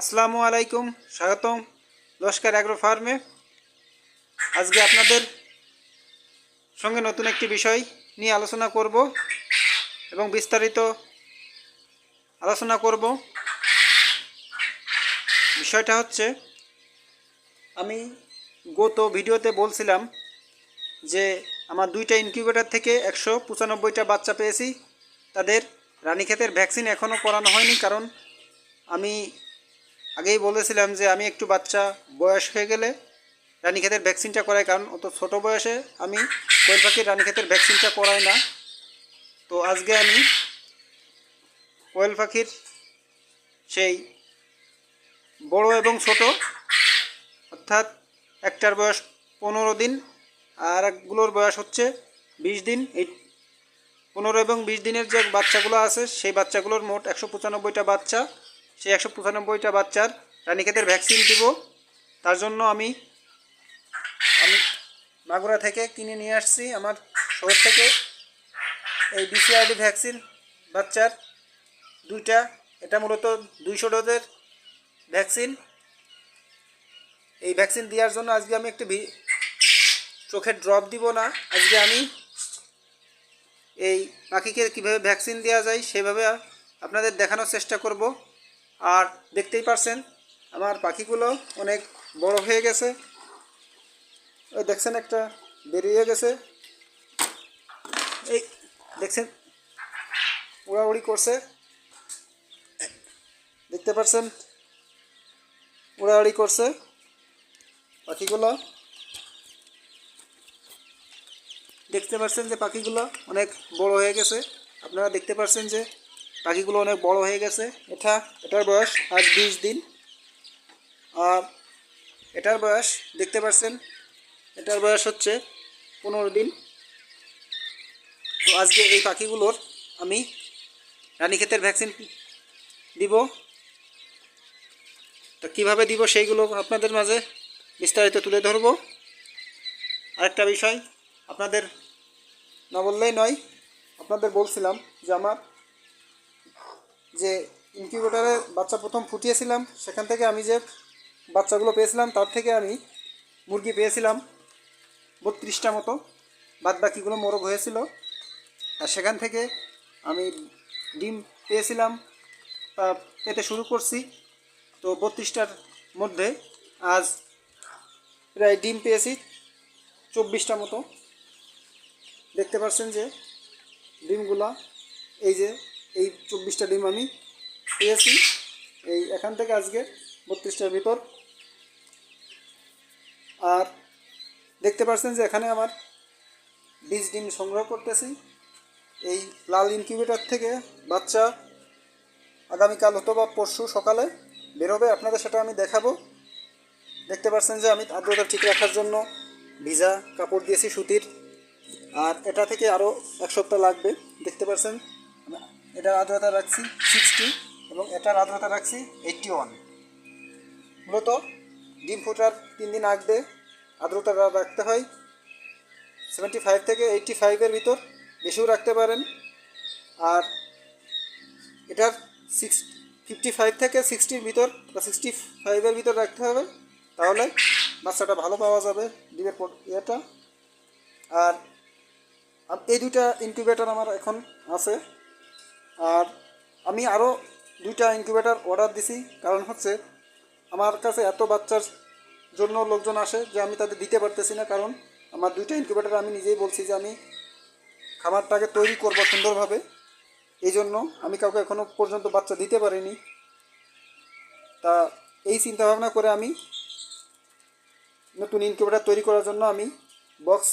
আসসালামু আলাইকুম, স্বাগতম লস্কর অ্যাগ্রো ফার্মে। আজকে আপনাদের সঙ্গে নতুন একটি বিষয় নিয়ে আলোচনা করব এবং বিস্তারিত আলোচনা করব। বিষয়টা হচ্ছে, আমি গত ভিডিওতে বলছিলাম যে আমার দুইটা ইনকিউবেটার থেকে একশো পঁচানব্বইটা বাচ্চা পেয়েছি। তাদের রানীক্ষেতের ভ্যাকসিন এখনও করানো হয়নি কারণ আমি আগেই বলেছিলাম যে আমি একটু বাচ্চা বয়স হয়ে গেলে রানীক্ষেতের ভ্যাকসিনটা করাই, কারণ অত ছোট বয়সে আমি কোয়েল পাখির রানীক্ষেতের ভ্যাকসিনটা করাই না। তো আজকে আমি কোয়েল পাখির সেই বড় এবং ছোট, অর্থাৎ একটার বয়স পনেরো দিন আর একগুলোর বয়স হচ্ছে বিশ দিন। এই পনেরো এবং বিশ দিনের যে বাচ্চাগুলো আছে, সেই বাচ্চাগুলোর মোট একশো পঁচানব্বইটা বাচ্চা সেই একশো পঁচানব্বইটা বাচ্চার রানীক্ষেতের ভ্যাকসিন দিব। তার জন্য আমি আমি মাগুরা থেকে কিনে নিয়ে আসছি আমার শহর থেকে। এই বিসিআরডি ভ্যাকসিন বাচ্চার দুইটা, এটা মূলত দুইশো ডোজের ভ্যাকসিন। এই ভ্যাকসিন দেওয়ার জন্য আজকে আমি একটি চোখের ড্রপ দিব না। আজকে আমি এই পাখিকে কীভাবে ভ্যাকসিন দেওয়া যায় সেভাবে আপনাদের দেখানোর চেষ্টা করব। আর দেখতেই পারছেন, আমার পাখিগুলো অনেক বড় হয়ে গেছে। ওই দেখছেন একটা বেরিয়ে গেছে। এই দেখছেন, উড়াউড়ি করছে। দেখতে পারছেন, উড়াউড়ি করছে পাখিগুলো। দেখতে পাচ্ছেন যে পাখিগুলো অনেক বড় হয়ে গেছে। আপনারা দেখতে পাচ্ছেন যে পাখিগুলো অনেক বড় হয়ে গেছে। এটা, এটার বয়স আজ বিশ দিন। আর এটার বয়স, দেখতে পাচ্ছেন, এটার বয়স হচ্ছে পনেরো দিন। তো আজকে এই পাখিগুলোর আমি রানীক্ষেতের ভ্যাকসিন দিব। তো কীভাবে দিব সেইগুলো আপনাদের মাঝে বিস্তারিত তুলে ধরবো। আরেকটা বিষয়, আপনাদের না বললেই নয়, আপনাদের বলছিলাম যে আমার যে ইনকিউবেটারে বাচ্চা প্রথম ফুটিয়েছিলাম, সেখান থেকে আমি যে বাচ্চাগুলো পেয়েছিলাম, তার থেকে আমি মুরগি পেয়েছিলাম বত্রিশটা মতো। বাদ বাকিগুলো মোরগ হয়েছিল। আর সেখান থেকে আমি ডিম পেয়েছিলাম পেতে শুরু করছি। তো বত্রিশটার মধ্যে আজ প্রায় ডিম পেয়েছি চব্বিশটা মতো। দেখতে পাচ্ছেন যে ডিমগুলা এই যে এই চব্বিশটা ডিম আমি পেয়েছি। এই এখান থেকে আজকে বত্রিশটার ভিতর। আর দেখতে পাচ্ছেন যে এখানে আমার বীজ ডিম সংগ্রহ করতেছি। এই লাল ইনকিউবেটর থেকে বাচ্চা আগামীকাল অথবা পরশু সকালে বেরোবে, আপনাদের সেটা আমি দেখাবো। দেখতে পাচ্ছেন যে আমি আর্দ্রতা ঠিক রাখার জন্য ভিজা কাপড় দিয়েছি সুতির। আর এটা থেকে আরও এক সপ্তাহ লাগবে। দেখতে পাচ্ছেন এটার আর্দ্রতা রাখছি সিক্সটি এবং এটার আর্দ্রতা রাখছি এইটটি ওয়ান মূলত ডিম ফোটার তিন দিন আগবে আর্দ্রতা রাখতে হয়। সেভেন্টি ফাইভ থেকে এইটটি ফাইভের ভিতর বেশিও রাখতে পারেন। আর এটার সিক্স ফিফটি ফাইভ থেকে সিক্সটির ভিতর বা সিক্সটি ফাইভের ভিতর রাখতে হবে। তাহলে বাচ্চাটা ভালো পাওয়া যাবে ডিমের ইয়েটা। আর এই দুইটা ইনকিউবেটর আমার এখন আছে। আর আমি আরও দুইটা ইনকিউবেটর অর্ডার দিছি। কারণ হচ্ছে, আমার কাছে এত বাচ্চার জন্য লোকজন আসে যে আমি তাদের দিতে পারতেছি না। কারণ আমার দুইটা ইনকিউবেটর আমি নিজেই বলছি যে আমি খামারটাকে তৈরি করব সুন্দরভাবে। এই জন্য আমি কাউকে এখনও পর্যন্ত বাচ্চা দিতে পারিনি। তা এই চিন্তা ভাবনা করে আমি নতুন ইনকিউবেটার তৈরি করার জন্য আমি বক্স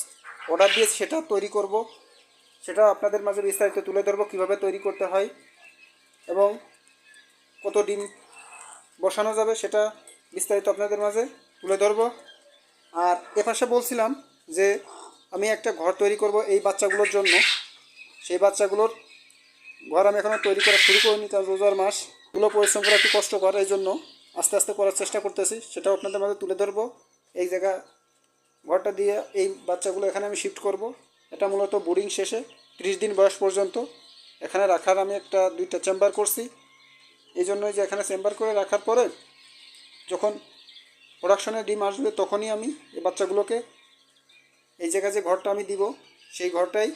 অর্ডার দিয়ে সেটা তৈরি করব। সেটা আপনাদের মাঝে বিস্তারিত তুলে ধরবো, কীভাবে তৈরি করতে হয় এবং কত ডিম বসানো যাবে সেটা বিস্তারিত আপনাদের মাঝে তুলে ধরবো। আর এ পাশে বলছিলাম যে আমি একটা ঘর তৈরি করব এই বাচ্চাগুলোর জন্য। সেই বাচ্চাগুলোর ঘর আমি এখনও তৈরি করা শুরু করিনি, কারণ রোজার মাস এগুলো পরিশ্রম করা একটু কষ্ট কষ্টকর, এই জন্য আস্তে আস্তে করার চেষ্টা করতেছি, সেটাও আপনাদের মাঝে তুলে ধরবো। এই জায়গা, ঘরটা দিয়ে এই বাচ্চাগুলো এখানে আমি শিফট করব। এটা মূলত বোর্ডিং শেষে। ত্রিশ দিন বয়স পর্যন্ত। এখানে রাখার আমি একটা দুইটা চেম্বার করছি। এই জন্যই যে এখানে চেম্বার করে রাখার পরে যখন প্রোডাকশনের ডিম আসবে তখনই আমি এই বাচ্চাগুলোকে এই জায়গায় যে ঘরটা আমি দিব, সেই ঘরটাই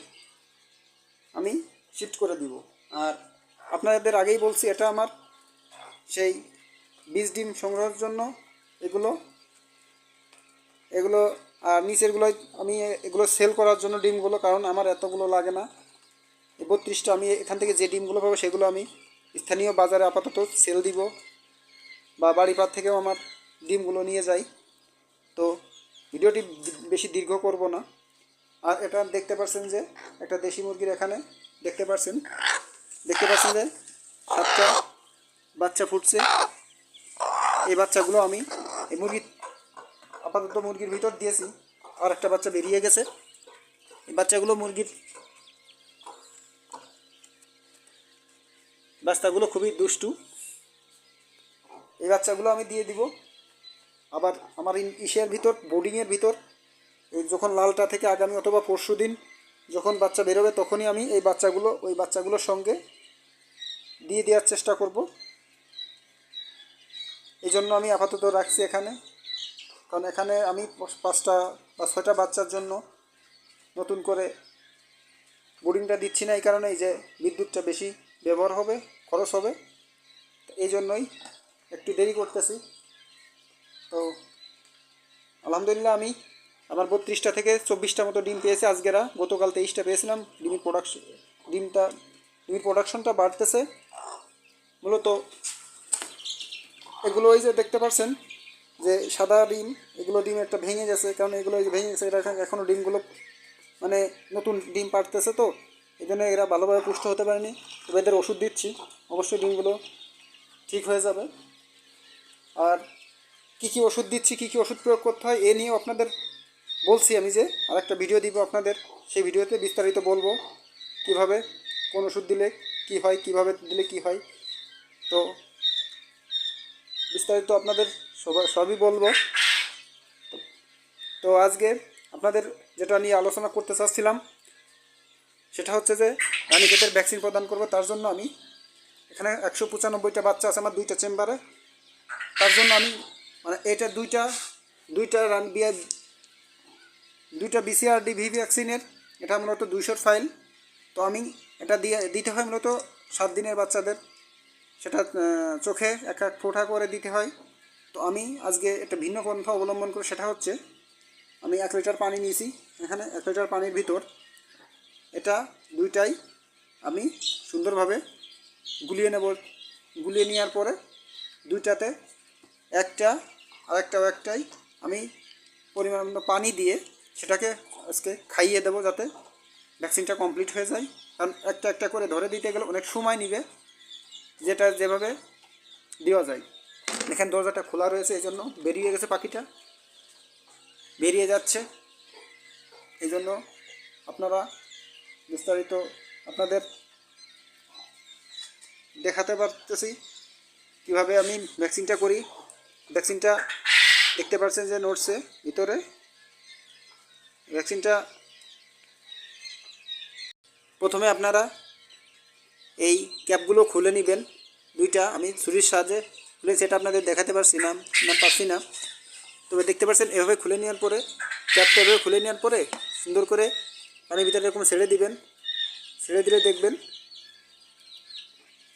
আমি শিফট করে দিব। আর আপনাদের আগেই বলছি, এটা আমার সেই বীজ ডিম সংগ্রহের জন্য এগুলো এগুলো আর নিচেরগুলো আমি এগুলো সেল করার জন্য ডিমগুলো, কারণ আমার এতগুলো লাগে না। বত্রিশটা আমি এখান থেকে যে ডিমগুলো পাবো, সেগুলো আমি স্থানীয় বাজারে আপাতত সেল দিব বা বাড়ি পার থেকেও আমার ডিমগুলো নিয়ে যাই। তো ভিডিওটি বেশি দীর্ঘ করব না। আর এটা দেখতে পাচ্ছেন যে একটা দেশি মুরগির এখানে, দেখতে পাচ্ছেন দেখতে পাচ্ছেন যে সাতটা বাচ্চা ফুটছে। এই বাচ্চাগুলো আমি, এই মুরগি আপাতত মুরগির ভিতর দিয়েছি। আর একটা বাচ্চা বেরিয়ে গেছে। এই বাচ্চাগুলো মুরগির বাচ্চাগুলো খুবই দুষ্টু। এই বাচ্চাগুলো আমি দিয়ে দিব। আবার আমার ইসের ভিতর, বোর্ডিংয়ের ভিতর, এই যখন লালটা থেকে আগামী অথবা পরশু দিন যখন বাচ্চা বেরোবে, তখনই আমি এই বাচ্চাগুলো, ওই বাচ্চাগুলোর সঙ্গে দিয়ে দেওয়ার চেষ্টা করব। এই জন্য আমি আপাতত রাখছি এখানে। কারণ এখানে আমি পাঁচটা বা ছয়টা বাচ্চার জন্য নতুন করে বোর্ডিংটা দিচ্ছি না এই কারণেই যে বিদ্যুৎটা বেশি ব্যবহার হবে, খরচ হবে। এই জন্যই একটু দেরি করতেছি। তো আলহামদুলিল্লাহ আমি আমার বত্রিশটা থেকে চব্বিশটা মতো ডিম পেয়েছে আজকেরা। গতকাল তেইশটা পেয়েছিলাম। ডিমের প্রোডাকশন ডিমটা ডিমের প্রোডাকশনটা বাড়তেছে। মূলত এগুলো ওই যে দেখতে পাচ্ছেন যে সাদা ডিম, এগুলো ডিম একটা ভেঙে গেছে, কারণ এগুলো ভেঙে গেছে এখন- এখনও ডিমগুলো মানে নতুন ডিম পাড়তেছে তো, এই জন্য এরা ভালোভাবে পুষ্ট হতে পারেনি। এদের ওষুধ দিচ্ছি, অবশ্যই ডিমগুলো ঠিক হয়ে যাবে। আর কী কী ওষুধ দিচ্ছি, কী কী ওষুধ প্রয়োগ করতে হয়, এ নিয়েও আপনাদের বলছি আমি যে, আরেকটা ভিডিও দিব আপনাদের, সেই ভিডিওতে বিস্তারিত বলব কীভাবে, কোন ওষুধ দিলে কি হয়, কীভাবে দিলে কি হয়। তো বিস্তারিত আপনাদের সবাই সবই বলব। তো- আজকে আপনাদের যেটা নিয়ে আলোচনা করতে চাচ্ছিলাম, সেটা হচ্ছে যে রানীক্ষেতের ভ্যাকসিন প্রদান করব। তার জন্য আমি এখানে একশো পঁচানব্বইটা বাচ্চা আছে আমার দুইটা চেম্বারে। তার জন্য আমি মানে এটা দুইটা দুইটা রান বিয়া দুইটা বিসিআরডি ভি ভ্যাকসিনের, এটা মূলত দুইশোর ফাইল। তো আমি এটা দিয়ে, দিতে হয় মূলত সাত দিনের বাচ্চাদের। সেটা চোখে এক এক ফোঁটা করে দিতে হয়। তো আমি আজকে একটা ভিন্ন পন্থা অবলম্বন করে, সেটা হচ্ছে আমি এক লিটার পানি নিয়েছি, এখানে এক লিটার পানির ভিতর এটা দুইটাই আমি সুন্দরভাবে গুলিয়ে নেব। গুলিয়ে নেওয়ার পরে দুইটাতে একটা, আরেকটাও একটাই আমি পরিমাণ পানি দিয়ে সেটাকে আজকে খাইয়ে দেবো যাতে ভ্যাকসিনটা কমপ্লিট হয়ে যায়। কারণ একটা একটা করে ধরে দিতে গেলে অনেক সময় নিবে, যেটা যেভাবে দেওয়া যায়। এখানে দরজাটা খোলা রয়েছে এই জন্য। বেরিয়ে গেছে পাখিটা। বেরিয়ে যাচ্ছে। এই জন্য আপনারা বিস্তারিত আপনাদের দেখাতে পারতেছি। কীভাবে আমি ভ্যাকসিনটা করি। ভ্যাকসিনটা দেখতে পাচ্ছেন যে নোটসে ভিতরে। ভ্যাকসিনটা প্রথমে আপনারা এই ক্যাপগুলো খুলে নেবেন। দুইটা, আমি ছুরির সাহায্যে খুলে সেটা আপনাদের দেখাতে পারছি না না পারছি না। তবে দেখতে পাচ্ছেন, এভাবে খুলে নেওয়ার পরে ক্যাপটা এভাবে খুলে নেওয়ার পরে সুন্দর করে পানির ভিতরে এরকম ছেড়ে দিবেন। ছেড়ে দিলে দেখবেন,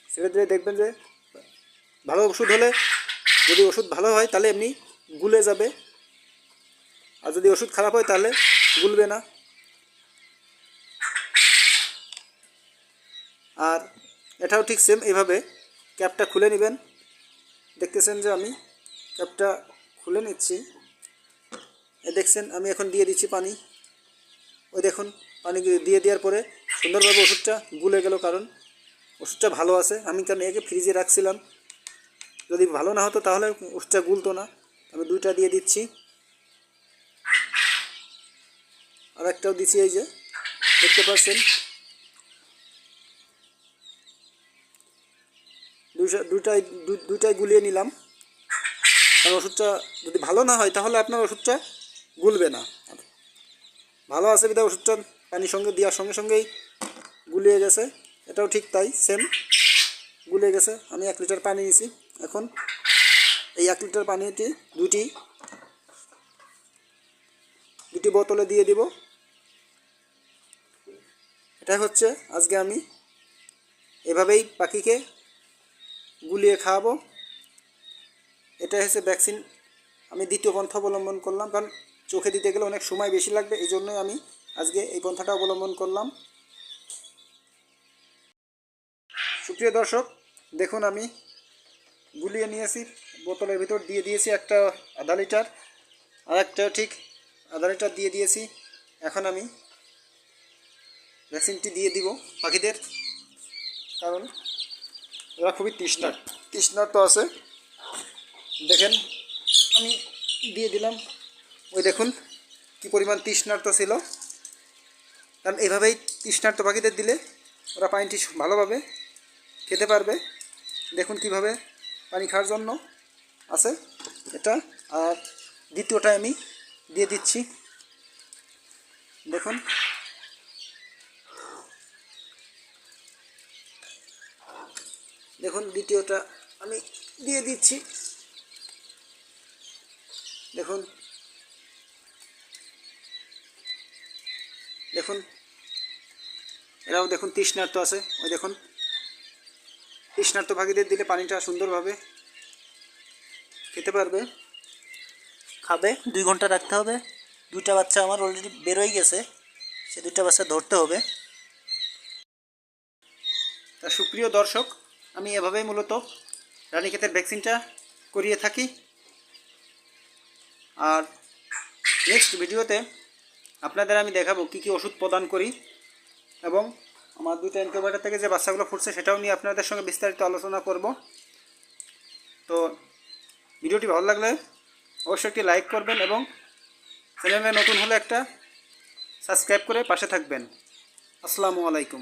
ছেড়ে দিলে দেখবেন যে ভালো ওষুধ হলে যদি ওষুধ ভালো হয় তাহলে এমনি গুলে যাবে। আর যদি ওষুধ খারাপ হয় তাহলে গুলবে না। আর এটাও ঠিক সেম এভাবে ক্যাপটা খুলে নেবেন। দেখতেছেন যে আমি ক্যাপটা খুলে নিচ্ছি। এ দেখছেন, আমি এখন দিয়ে দিচ্ছি পানি। ওই দেখুন, পানি দিয়ে দেওয়ার পরে সুন্দরভাবে ওষুধটা গুলে গেল কারণ ওষুধটা ভালো আছে। আমি কারণ একে ফ্রিজে রাখছিলাম? যদি ভালো না হতো তাহলে ওষুধটা গুলতো না। আমি দুইটা দিয়ে দিচ্ছি। আর একটাও দিচ্ছি এই যে, দেখতে পাচ্ছেন? দুইটা, দুইটাই, দু- দুইটাই গুলিয়ে নিলাম। কারণ ওষুধটা যদি ভালো না হয়, তাহলে আপনার ওষুধটা গুলবে না। ভালো আছে বিধায় ওষুধটা পানির সঙ্গে দেওয়ার সঙ্গে সঙ্গেই গুলিয়ে গেছে। এটাও ঠিক তাই সেম গুলিয়ে গেছে। আমি এক লিটার পানি নিয়েছি এখন এই এক লিটার পানিটি দুটি দুটি বোতলে দিয়ে দিব। এটা হচ্ছে আজকে আমি এভাবেই পাখিকে গুলিয়ে খাওয়াবো। এটা হচ্ছে ভ্যাকসিন আমি দ্বিতীয় পন্থা অবলম্বন করলাম, কারণ চোখে দিতে গেলে অনেক সময় বেশি লাগবে, এই জন্যই আমি আজকে এই পন্থাটা অবলম্বন করলাম। সুপ্রিয় দর্শক, দেখুন আমি গুলিয়ে নিয়েছি, বোতলের ভিতর দিয়ে দিয়েছি একটা আধা লিটার, আর একটা ঠিক আধা লিটার দিয়ে দিয়েছি। এখন আমি ভ্যাকসিনটি দিয়ে দিব পাখিদের, কারণ ওরা খুবই তৃষ্ণার তৃষ্ণার তো আছে। দেখেন, আমি দিয়ে দিলাম। ওই দেখুন, কি পরিমাণ তৃষ্ণার্ত ছিল। কারণ এভাবেই তৃষ্ণার্ত পাখিদের দিলে ওরা পানিটি ভালোভাবে খেতে পারবে। দেখুন কীভাবে পানি খাওয়ার জন্য আছে এটা। আর দ্বিতীয়টা আমি দিয়ে দিচ্ছি। দেখুন দেখুন দ্বিতীয়টা আমি দিয়ে দিচ্ছি। দেখুন। দেখুন। এরাও দেখুন তৃষ্ণার্ত আছে। ওই দেখুন। তৃষ্ণার্ত পাখিদের দিলে পানিটা সুন্দরভাবে খেতে পারবে। খাবে দুই ঘণ্টা রাখতে হবে। দুইটা বাচ্চা আমার অলরেডি বেরোই গেছে। সে দুইটা বাচ্চা ধরতে হবে। তা সুপ্রিয় দর্শক আমি এভাবেই মূলত রানীক্ষেতের ভ্যাকসিনটা করিয়ে থাকি। আর নেক্সট ভিডিওতে আপনাদের আমি দেখাবো কী কী ওষুধ প্রদান করি এবং আমার দুইটা ইনকিউবেটার থেকে যে বাচ্চাগুলো ফুটছে সেটাও নিয়ে আপনাদের সঙ্গে বিস্তারিত আলোচনা করব। তো ভিডিওটি ভালো লাগলে অবশ্যই একটি লাইক করবেন এবং চ্যানেলে নতুন হলে একটা সাবস্ক্রাইব করে পাশে থাকবেন। আসসালামু আলাইকুম।